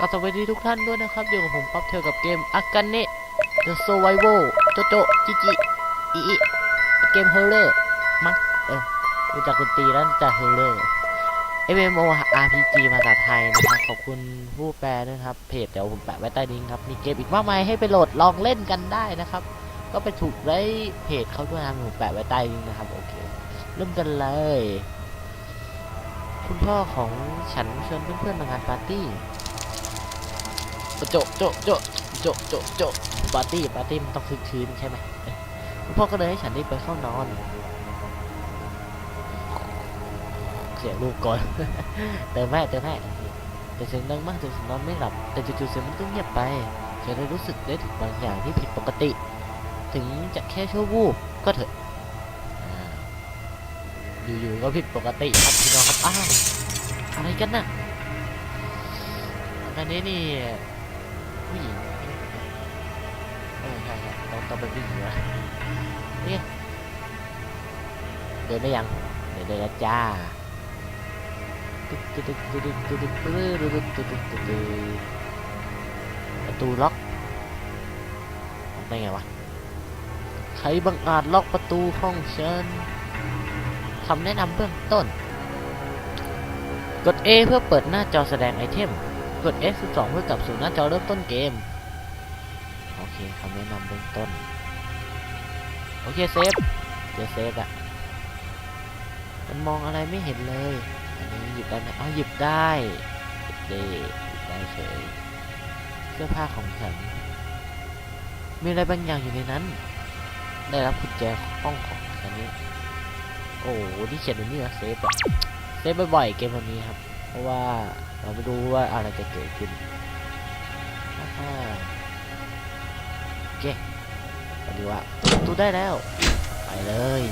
ก็สวัสดีทุกท่านด้วยนะครับอยู่กับผมปั๊บเธอกับเกมอากาเนะ The Survival โจโจจิจิอีอีเกม Horror มั้งเออรู้จักดนตีแล้วรู้จัก Horror MMORPG ภาษาไทยนะครับ ขอบคุณผู้แปลด้วยนะครับ เพจเดี๋ยวผมแปะไว้ใต้ลิงก์ครับ มีเกมอีกมากมายให้ไปโหลดลองเล่นกันได้นะครับ ก็ไปถูกได้เพจเขาด้วยนะผมแปะไว้ใต้ลิงก์นะครับ โอเค เริ่มกันเลย คุณพ่อของฉันชวนเพื่อนๆมางานปาร์ตี้ โจะโจะโจะโจะโจะโจะปาร์ตี้ปาร์ตี้มันต้องคึกคืนใช่ไหมคุณพ่อก็เลยให้ฉันได้ไปเข้านอน เสียงลูกก่อน เติมแม่เติมแม่แต่เสียงดังมากจนฉันนอนไม่หลับ แต่จู่ๆเสียงมันก็เงียบไป ฉันเลยรู้สึกได้ถึงบางอย่างที่ผิดปกติ ถึงจะแค่ชั่ววูบก็เถอะอยู่ๆก็ผิดปกติครับพี่น้องครับ อ้าว อะไรกันน่ะอันนี้นี่ ผู้หญิงเออใช่ใช่ต้องต้องเป็นผู้หญิงวะเนี่ยเดินได้ยัง เดินได้แล้วจ้าประตูล็อกได้ไงวะ ใครบังอาจล็อกประตูห้องเชิญคำแนะนำเบื้องต้น กด A เพื่อเปิดหน้าจอแสดงไอเทม กด F12 เพื่อกลับสู่หน้าจอเริ่มต้นเกม โอเคคำแนะนำเบื้องต้น โอเคเซฟเจอเซฟอะมันมองอะไรไม่เห็นเลย อันนี้หยิบได้ไหมเอาหยิบได้เดหยิบได้เฉยเสื้อผ้าของฉัน มีอะไรบางอย่างอยู่ในนั้น ได้รับกุญแจห้องของฉันนี้ โอ้โหที่เขียนอยู่นี่นะเซฟอะเซฟบ่อยๆเกมแบบนี้ครับ เพราะว่า เราไม่รู้ว่าอะไรจะเกิดขึ้นโอเคไปดีว่าตูได้แล้ว ไปเลย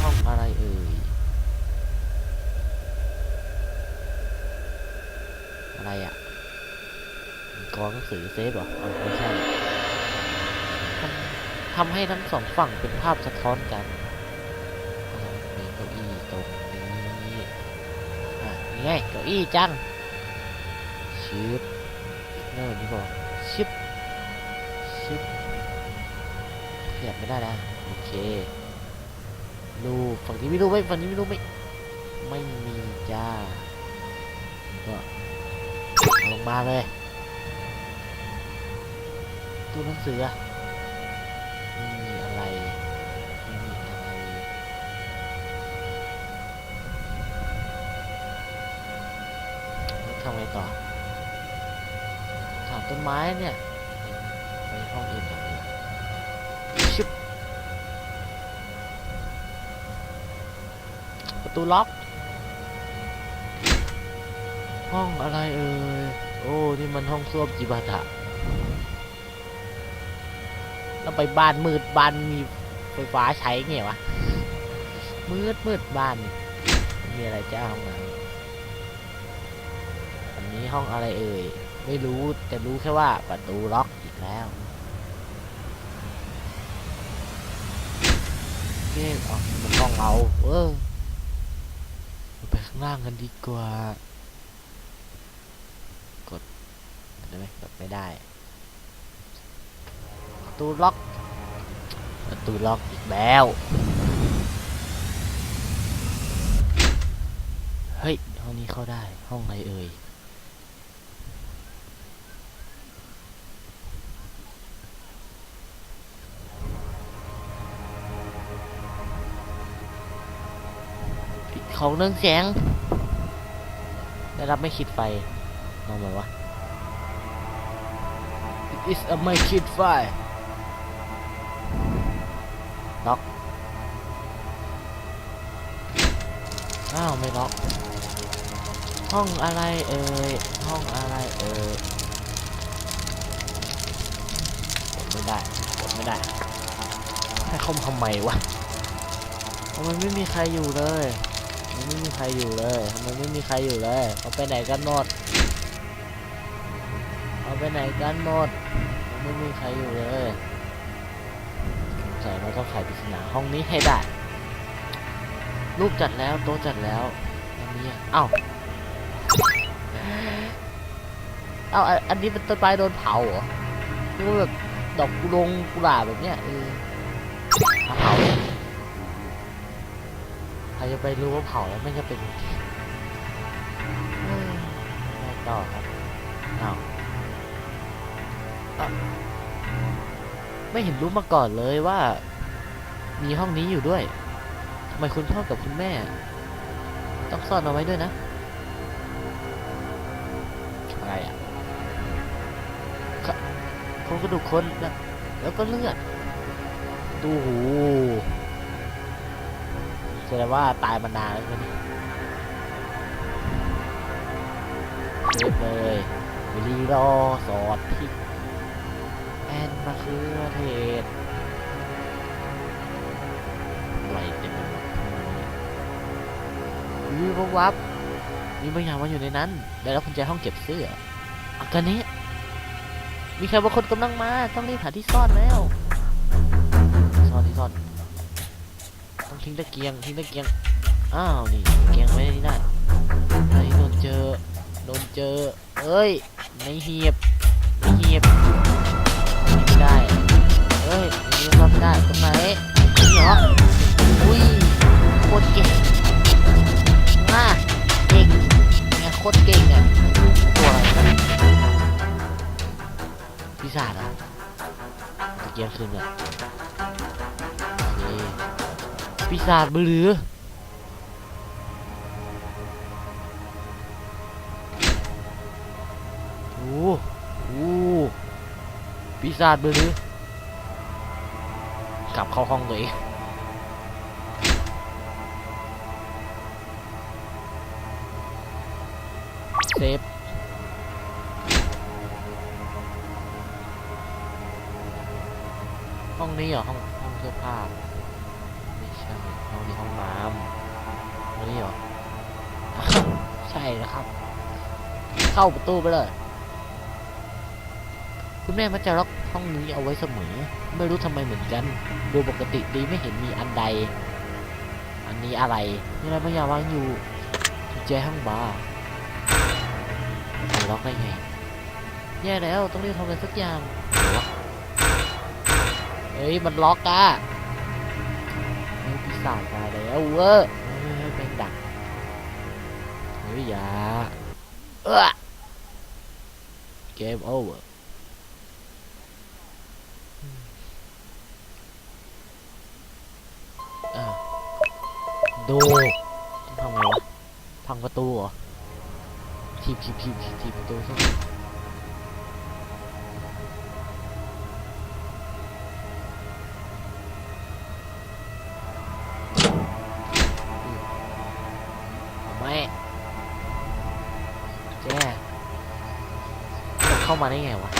ห้องอะไรเอ่ยอะไรอะกองหนังสือเซฟเหรอไม่ใช่ทำให้ทั้งสองฝั่งเป็นภาพสะท้อนกัน ไงเก้าอี้จังชิปเน่นนี่บอกชิปชิปขยับไม่ได้นะโอเครูปฝั่งนี้ไม่รู้ไหมฝั่งนี้ไม่รู้ไหมไม่มีจ้าก็ลงมาเลยตู้หนังสืออะ ทำไงต่อถามต้นไม้เนี่ยไปห้องอื่นก่อนดีกว่าชิบประตูล็อก ห้องอะไรเอ่ยโอ้นี่มันห้องส้วมจิบาถะแล้วไปบ้านมืดบ้านมีไฟฟ้าใช้ไงวะมืดมืดบ้าน มีอะไรจ้าห้องน้ำอัน ห้องอะไรเอ่ย ไม่รู้แต่รู้แค่ว่าประตูล็อกอีกแล้วเก่อ๋อมันห้องเราเออเราไปข้างล่างกันดีกว่า กดได้ไหมกดไม่ได้ ประตูล็อก ประตูล็อกอีกแล้วเฮ้ยห้องนี้เข้าได้ห้องอะไรเอ่ย ของเรื่องเสียงได้รับไม่คิดไฟมองไหมวะ It is a ไม่คิดไฟล็อก อ้าว ไม่ล็อก ห้องอะไรเอ่ย ห้องอะไรเอ่ยกดไม่ได้กดไม่ได้ ให้เขามาทำไมวะทำไมไม่มีใครอยู่เลย มันไม่มีใครอยู่เลยทำไมไม่มีใครอยู่เลยเขาไปไหนกันหมดเขาไปไหนกันหมดไม่มีใครอยู่เลยสงสัยเราต้องไขปริศนาห้องนี้ให้ได้รูปจัดแล้วโต๊ะจัดแล้วอันนี้เอ้าเอ้าอันนี้เป็นต้นไม้โดนเผาเหรอหรือแบบดอกกุลงกุหลาบแบบเนี้ยเออเผา รจะไปรู้ว่าเผาแล้วไม่จะเป็นเอ้ยไงต่อครับเอาวอะไม่เห็นรู้มาก่อนเลยว่า มีห้องนี้อยู่ด้วยทำไมคุณพ่อกับคุณแม่ ต้องซ่อนเอาไว้ด้วยนะ อะไรอะโครงกระดูกคนแล้วแล้วก็เลือดดูหู แสดงว่าตายมานานแล้วใช่เซฟเลยวิลีรอสอดพริกแอนมะเขือเทศอะไรเต็มไปหมดวิววับมีบางอย่างมาอยู่ในนั้น ได้รับกุญแจห้องเก็บเสื้ออากาเนะมีใครบางคนกำลังมา ต้องรีบหาที่ซ่อนแล้ว ซ่อนที่ซ่อน ทิ้งตะเกียงทิ้งตะเกียง อ้าวนี่ตะเกียงไว้นี่ได้ไอ้โดนเจอโดนเจอ เอ้ยในเหียบในเหียบไม่ได้ เอ้ยนี่ซ่อนไม่ได้ตรงไหนนี่เหรออุ้ยโคตรเก่งมากเก่งเนี่ยโคตรเก่งอะตัวอะไรปีศาจอะตะเกียงคืนอะโอเค ปีศาจบือหรือโอ้โหปีศาจบือหรือกลับเข้าห้องตัวเองเซฟห้องนี้เหรอห้องห้องเสื้อผ้า นี้หรอ ใช่นะครับ เข้าประตูไปเลย คุณแม่มักจะล็อกห้องนี้เอาไว้เสมอ ไม่รู้ทำไมเหมือนกัน ดูปกติดีไม่เห็นมีอันใด อันนี้อะไรมีอะไรบางอย่างวางอยู่กุญแจห้องบาร์มันล็อกได้ไง แย่แล้วต้องรีบทำอะไรสักอย่างเฮ้ย มันล็อกอะเฮ้ยปีศาจมาแล้วเว้ย ฮ้ยอย่าเออเกมโอเวอร์ดูต้องทำไงวะพังประตูเหรอทีบทีบทีบทีบทีบประตูซะเอา เข้ามาได้ไงวะ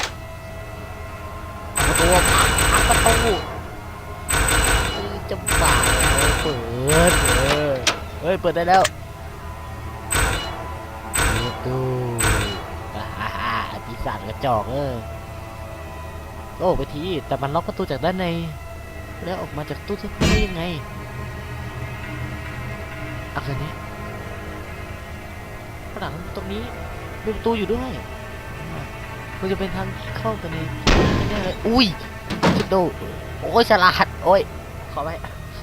ประตูพังประตูจะบ้าเลยเปิดเออเฮ้ยเปิดได้แล้วประตูอ่าฮ่าฮ่าปีศาจกระจอกเออโอ้ไปทีแต่มันล็อกประตูจากด้านใน แล้วออกมาจากตู้เสื้อผ้าได้ยังไงอักษรนี้ผนังตรงนี้มีประตูอยู่ด้วย มันจะเป็นทางเข้าไปในแน่เลยอุ้ยชิดโดโอ้ยฉลาดโอ้ยขอไป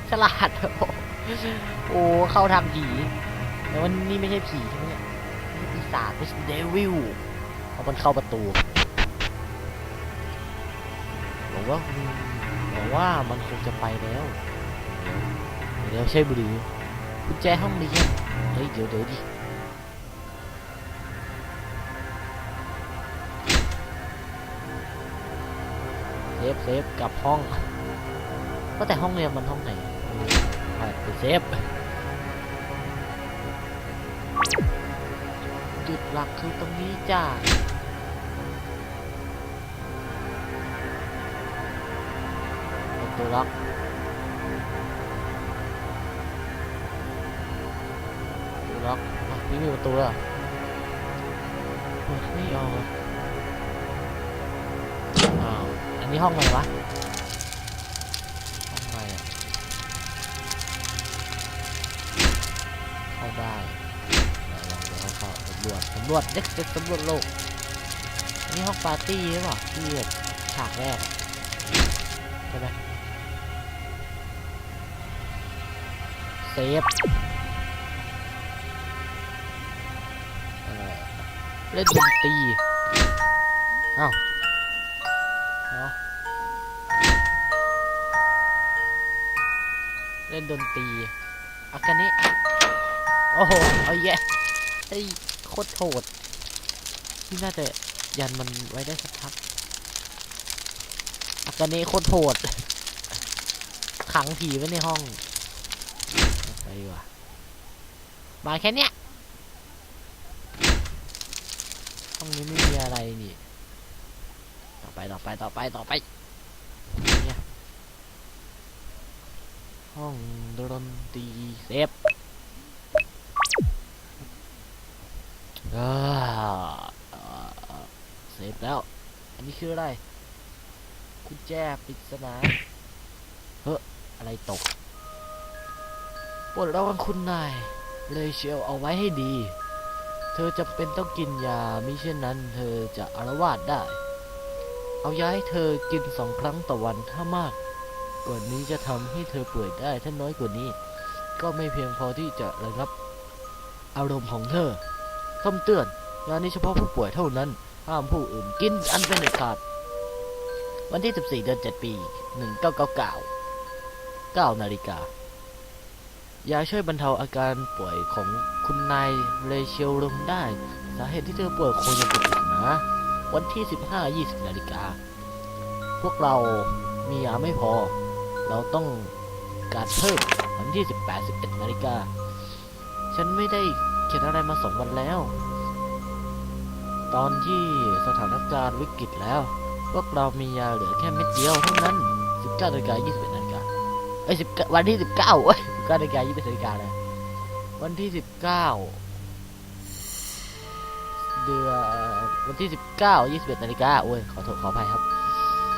ฉลาดโอ้เข้าทางผีแต่วันนี้ไม่ใช่ผีใช่ไหมเนี่ยนี่ปีศาจเป็นเดวิลเอามันเข้าประตูบอกว่าบอกว่ามันคงจะไปแล้วเดี๋ยวใช่หรือกุญแจห้องเรียนเฮ้ยเดี๋ยวเดี๋ยวดิ เซฟเซฟกลับห้องก็แต่ห้องเรียนมันห้องไหนอะไปเซฟจุดหลักคือตรงนี้จ้าประตูล็อกประตูล็อกอะนี่มีประตูแล้วเหรอไม่ออก นนี้ห้องอะไรวะ ห้องอะไรอะเข้าได้เดี๋ยวลองเดี๋ยวเข้าสำรวจสำรวจเด็กเด็กสำรวจโลก นี่ห้องปาร์ตี้หรือเปล่าที่แบบฉากแรกใช่ไหมเซฟเล่นดนตรีอ้าว ดนตรีอากาเนะโอ้โหเอาแย่ไอ้ยโคตรโหดที่น่าจะยันมันไว้ได้สักพักอากาเนะโคตรโหดขังผีไว้ในห้องไปดีกว่ามาแค่เนี้ยห้องนี้ไม่มีอะไรนี่ต่อไปต่อไปต่อไปต่อไปเนี่ย ห้องดนตรีเซฟอ่าอ่าเซฟแล้ว อันนี้คืออะไรกุญแจปริศนาเฮ้ออะไรตกปรดระวังคุณนาย เลยเชียวเอาไว้ให้ดี เธอจะเป็นต้องกินยามิเช่นนั้น เธอจะอารวาสได้ เอาย้าให้เธอกินสองครั้งต่อวันถ้ามาก กว่านี้จะทำให้เธอป่วยได้ถ้าน้อยกว่านี้ ก็ไม่เพียงพอที่จะระงับอารมณ์ของเธอคำเตือนยานี้เฉพาะผู้ป่วยเท่านั้น ห้ามผู้อื่นกินอันเป็นเด็ดขาด วันที่ 14 เดือน 7 ปี 1999 9นาฬิกายาช่วยบรรเทาอาการป่วยของคุณนายเลเชลลงได้ สาเหตุที่เธอป่วยคงยังเป็นปริศนาวันที่ 15 20 นาฬิกา พวกเรามียาไม่พอ เราต้องการเพิ่มวันที่ 18 11นาฬิกา ฉันไม่ได้เขียนอะไรมาสองวันแล้ว ตอนที่สถานการณ์วิกฤตแล้ว พวกเรามียาเหลือแค่เม็ดเดียวเท่านั้น 19นาฬิกา21นาฬิกาเอ้ย10วันที่ 19เอ้ย19นาฬิกา21นาฬิกาเลยวันที่ 19 เดือนวันที่ 19 21นาฬิกาโอ้ยขอโทษขออภัยครับ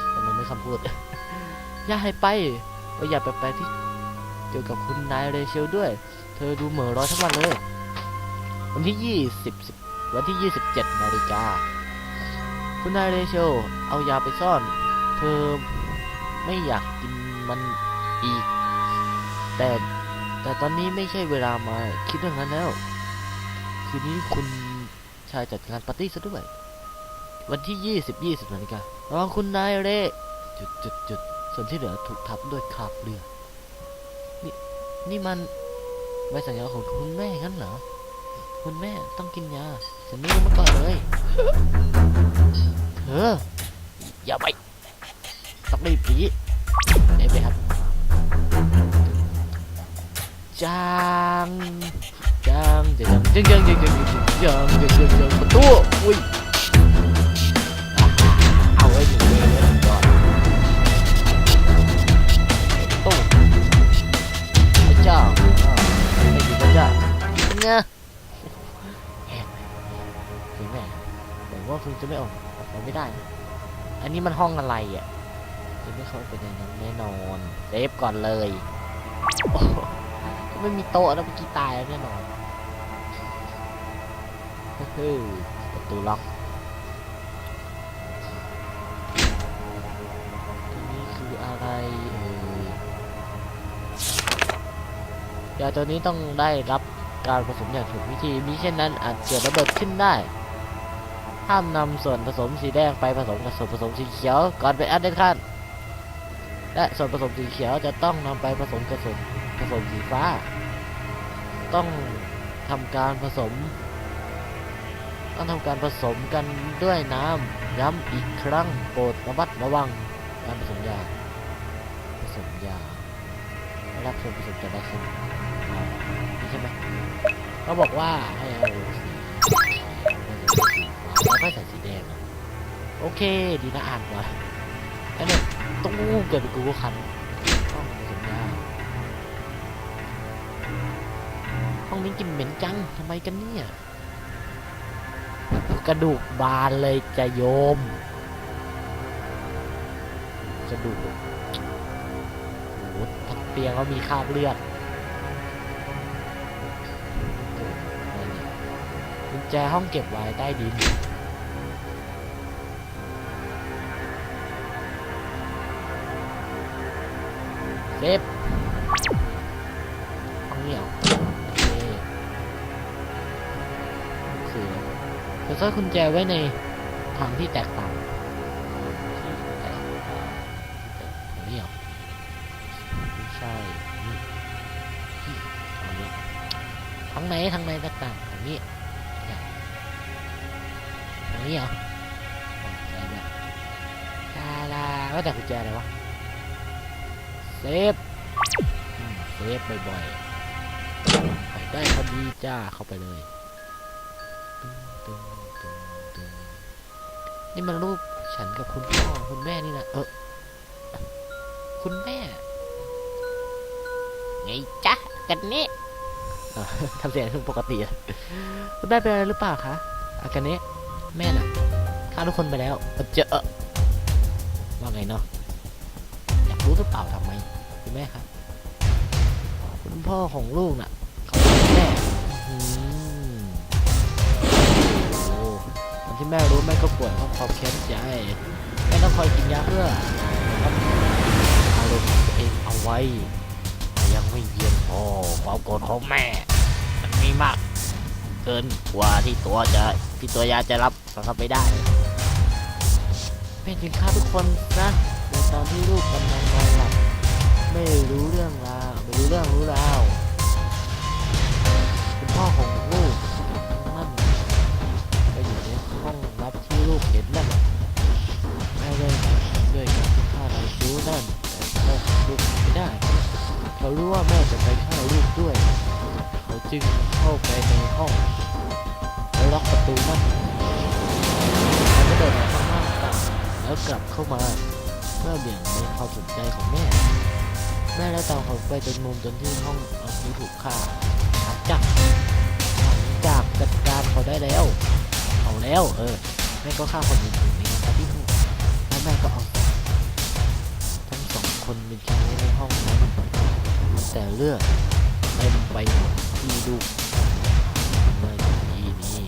แต่มันไม่คำพูด อย่าให้ไปว่าอย่าไปไปที่เกี่ยวกับคุณนายเรเชลด้วย เธอดูเหม่อลอยทั้งวันเลย วันที่20 10วันที่27นาฬิกาคุณนายเรเชลเอายาไปซ่อน เธอไม่อยากกินมันอีก แต่แต่ตอนนี้ไม่ใช่เวลามาคิดเรื่องนั้นแล้ว คืนนี้คุณชายจัดงานปาร์ตี้ซะด้วย วันที่20 20นาฬิการองคุณนายเรจุดจุดจุด ส่วนที่เหลือถูกทับด้วยคราบเลือดนี่นี่มันใบสัญญาของคุณแม่งั้นเหรอ คุณแม่ต้องกินยา ฉันไม่รู้มาก่อนเลย เธอ อย่าไปต้องรีบผีเอไปครับจางจางจางจางจางจางจางจางจางจางประตูอุ้ย คุณจะไม่ออกออกไปไม่ได้ อันนี้มันห้องอะไรอะจะไม่เข้าไปในนั้นแน่นอนเซฟก่อนเลยโอ้ไม่มีโต๊ะแล้วเมื่อกี้ตายแล้วแน่นอนฮึ่มประตูล็อกทีนี้คืออะไรเอ่ยยาตัวนี้ต้องได้รับการผสมอย่างถูกวิธีมิเช่นนั้นอาจเกิดระเบิดขึ้นได้ ห้ามนำส่วนผสมสีแดงไปผสมกับส่วนผสมสีเขียวก่อนไปอัดเด็ดขาดและส่วนผสมสีเขียวจะต้องนำไปผสมกับส่วนผสมสีฟ้า ต้องทำการผสม ต้องทำการผสมกันด้วยน้ำย้ำอีกครั้งโปรดระมัดระวังการผสมยาผสมยาไม่รับส่วนผสมจะได้ขึ้นนี่ใช่ไหมเขาบอกว่าให้เอาสี ก็ใส่สีแดงอะโอเค ดีนะอ่านก่อนแล้วเนี่ยตู้เกิดเป็นกูก็คันต้องผสมยาห้องนี้กินเหม็นจังทำไมกันเนี่ยกระดูกบานเลยจะโยม กระดูกโอ้โหทับเตียงแล้วมีคราบเลือดกุญแจห้องเก็บไว้ใต้ดิน เซฟห้องนี้เหรอโอเคคือจะซ่อนกุญแจไว้ในทางที่แตกต่างที่แตกต่างตรงนี้เหรอไม่ใช่ทางนี้ทางไหนทางไหนต่างๆทางนี้เนี่ยทางนี้เหรอใช่เนี่ยลาลาว่าแต่กุญแจอะไรวะ เซฟเซฟบ่อยๆไปได้พอดีจ้าเข้าไปเลยนี่มันรูปฉันกับคุณพ่อคุณแม่นี่นะเออคุณแม่ ไงจ๊ะกันนี่ทำเสียงถึงปกติอะคุณแม่เป็นอะไรหรือเปล่าคะอากันนี้แม่น่ะฆ่าทุกคนไปแล้วเจอเอ่อว่าไงเนาะอยากรู้หรือเปล่าทำไม คุณแม่ครับ คุณพ่อของลูกน่ะเขาเป็นแม่โอ้ตอนที่แม่รู้แม่ก็ป่วยเพราะความแค้นใจแม่ต้องคอยกินยาเพื่อรับอารมณ์ของตัวเองเอาไว้แต่ยังไม่เยียนพอความโกรธของแม่ มันมีมาก เกินกว่าที่ตัวจะที่ตัวยาจะรับสรับไปได้แม่จึงฆ่าทุกคนนะในตอนที่ลูกกำลังนอนหลับ ไม่รู้เรื่องราวไม่รู้เรื่องรู้ราวคุณพ่อของลูกนั่นก็อยู่ในห้องรับที่ลูกเห็นนั่นแม่เลยด้วยการฆ่านายชูนั่นแต่พ่อของลูกไม่ได้ เขารู้ว่าแม่จะไปฆ่าลูกด้วย เขาจึงเข้าไปในห้องแล้วล็อกประตูนั่นแล้วก็เดินออกข้างนอกแล้วกลับเข้ามาเพื่อเบี่ยงเบนความสนใจของแม่ แม่และตามเขาไปจนมุมจนที่ห้องอาที่ถูกฆ่าหลังจากหลังจากจัดการเขาได้แล้ว เอาแล้ว เออ แม่ก็ฆ่าคนอื่นๆในงานปาร์ตี้ทั้งแล้วแม่ก็เอาทั้งสองคนไปทิ้งไว้ในห้องนั้นแต่เลือดเต็มไปหมดที่ลูกเมื่อกี้นี้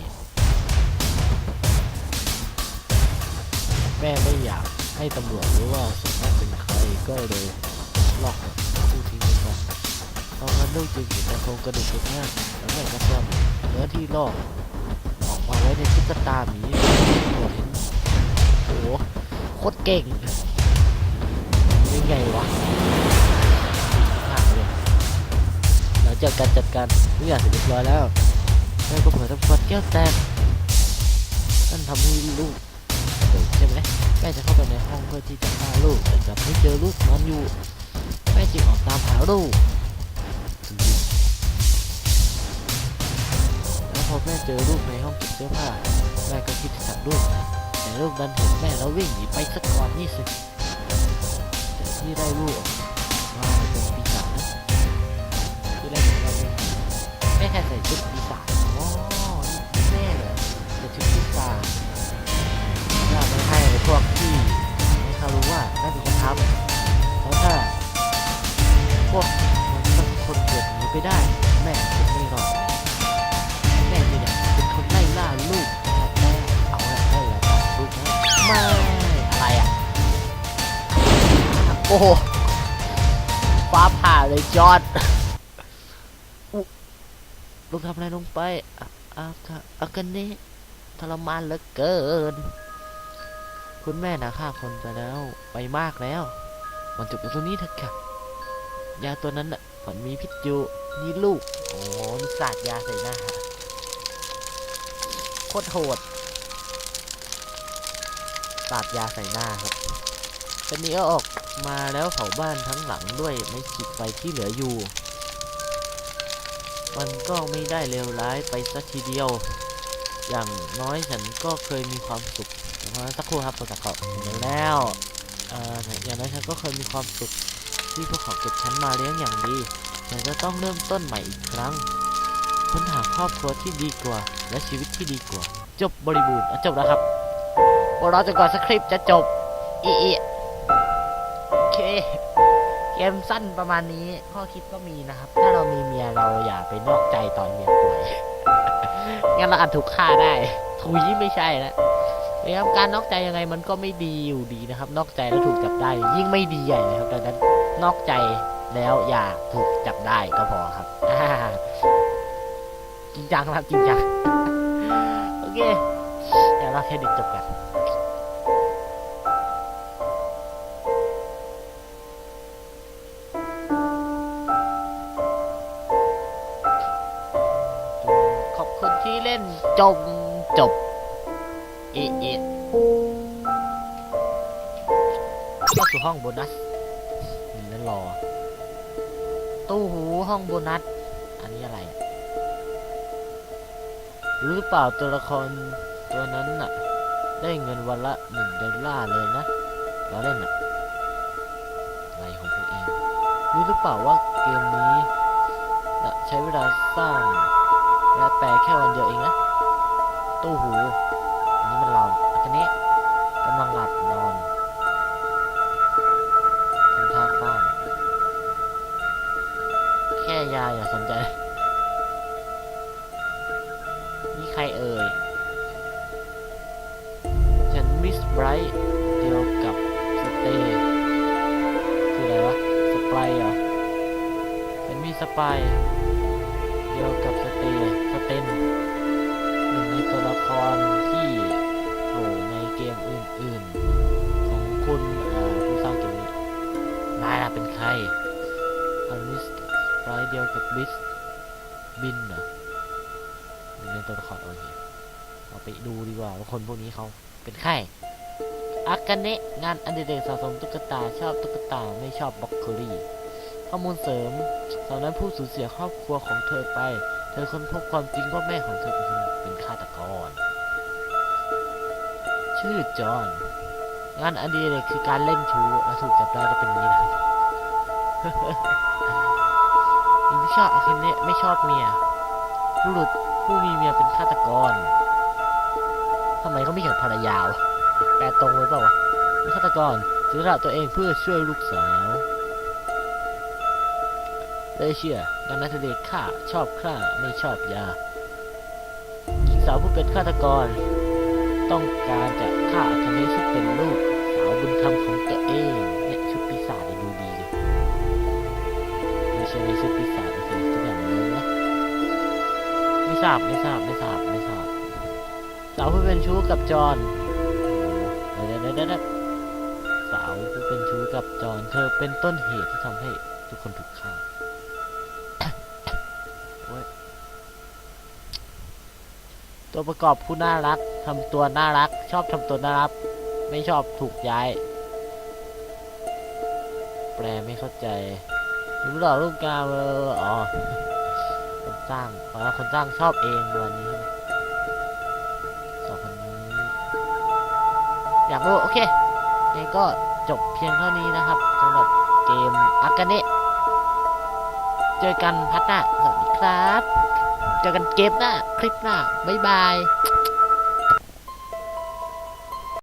แม่ไม่อยากให้ตำรวจรู้ว่าสมนักเป็นใครก็เลย ลูกจึงเห็นแต่โครงกระดูกเป็นแง่แล้วแม่ก็ซ่อนเนื้อที่ลอกออกมาไว้ในตุ๊กตาหมีตำรวเห็นโอ้โหโคตรเก่งยังไงวะผ่านเลยหลังจากการจัดการทุกอย่างเสร็จเรียบร้อยแล้วแม่ก็เผยทำฟันแก้วแตกนั่นทำให้ลูกเกิดใช่ไหมแม่จะเข้าไปในห้องเพื่อที่จะฆ่าลูกแต่กลับไม่เจอลูกนอนอยู่แม่จึงออกตามหาลูก แม่เจอลูกในห้องเก็บเสื้อผ้าแม่ก็คิดจะจับลูกแต่ลูกดันเห็นแม่แล้ววิ่งหนีไปสักก่อนนี่สิแต่ที่ได้ลูกออก อากันนี้ทรมานเหลือเกิน คุณแม่นะฆ่าคนไปแล้วไปมากแล้ว มันจบอยู่ตรงนี้เถอะค่ะ ยาตัวนั้นน่ะมันมีพิษอยู่นี่ลูก โอ้มีสาดยาใส่หน้าโคตรโหดสาดยาใส่หน้าครับตอนนี้ออกมาแล้วเผาบ้านทั้งหลังด้วยไม่ขีดไฟที่เหลืออยู่ มันก็ไม่ได้เลวร้ายไปสักทีเดียว อย่างน้อยฉันก็เคยมีความสุขเดี๋ยวมาสักครู่ครับตัวตัดต่อเดี๋ยวแล้วอย่างนั้นฉันก็เคยมีความสุขที่พวกเขาเก็บฉันมาเลี้ยงอย่างดีฉันจะต้องเริ่มต้นใหม่อีกครั้งค้นหาครอบครัวที่ดีกว่า และชีวิตที่ดีกว่า จบบริบูรณ์จบแล้วครับราจะก่อนสคริปต์จะจบอีอีโอเค เกมสั้นประมาณนี้ข้อคิดก็มีนะครับ ถ้าเรามีเมียเราอย่าไปนอกใจตอนเมียป่วย งั้นเราอาจถูกฆ่าได้ถุยไม่ใช่แล้วนะครับการนอกใจยังไงมันก็ไม่ดีอยู่ดีนะครับ นอกใจแล้วถูกจับได้ ยิ่งไม่ดีใหญ่เลยครับดังนั้นนอกใจแล้วอย่าถูกจับได้ก็พอครับจริงจังครับจริงจังโอเคเดี๋ยวเราเครดิตจบกัน นจงจบเอะเอเข้าสู่ห้องโบนัสนี่นั่นรอ ตู้หูห้องโบนัส อันนี้อะไร รู้หรือเปล่าตัวละครตัวนั้นน่ะ ได้เงินวันละหนึ่งดอลลาร์เลยนะเราเล่นน่ะอะไรของพวกเอง รู้หรือเปล่าว่าเกมนี้ใช้เวลาสร้าง และแปลแค่วันเดียวเองนะตู้หู อันนี้มันเราอันนี้กำลังหลับนอนทำท่าคว้างแค่ยาอย่าสนใจ นี่ใครเอ่ย ฉันมิสไบรท์เดียวกับสเตย์คืออะไรวะ สไปร์เหรอฉันมีสไปร์ายล่ฮันนีสไรเดียวกับบิสบินเหรอหนึ่งในตัวละครโอเคเราไปดูดีกว่าว่าคนพวกนี้เขาเป็นใครอากาเนะงานอดิเรกสะสมตุ๊กตาชอบตุ๊กตาไม่ชอบบล็อกเกอรี่ข้อมูลเสริมตอนนั้นผู้สูญเสียครอบครัวของเธอไป เธอค้นพบความจริงว่าแม่ของเธอเป็นฆาตกร ชื่อจอห์นงานอดีเลยคือการเล่นชู้และถูกจับได้ก็เป็นนี้นะครับ ไม่ชอบอาคิเนะไม่ชอบเมียบุรุษผู้มีเมียเป็นฆาตกรทำไมเขาไม่เขียนภรรยาวะแปลตรงเลยเปล่าวะฆาตกรเสียสละตัวเองเพื่อช่วยลูกสาวเลยเชื่องานนักเรียนฆ่าชอบฆ่าไม่ชอบยาหญิงสาวผู้เป็นฆาตกร ต้องการจะฆ่าอาคาเนะซึ่งเป็นลูกสาวบุญธรรมของตัวเอง ทราบไม่ทราบไม่ทราบไม่ทราบสาวผู้เป็นชู้กับจอนเดี๋ยวเดี๋ยวเดี๋ยวสาวผู้เป็นชู้กับจอนเธอเป็นต้นเหตุที่ทำให้ทุกคนถูกฆ่าตัวประกอบผู้น่ารักทำตัวน่ารัก ชอบทำตัวน่ารัก ไม่ชอบถูกย้าย แปลไม่เข้าใจรู้หรอลูกกาเอออ๋อ สร้างแต่ว่าคนสร้างชอบเองวันนี้ใช่ไหมสองคนนี้อยากรู้โอเคงั้นก็จบเพียงเท่านี้นะครับสำหรับเกมอากาเนะเจอกันพัดหน้าสวัสดีครับ เจอกันเกมหน้า คลิปหน้า บ๊ายบาย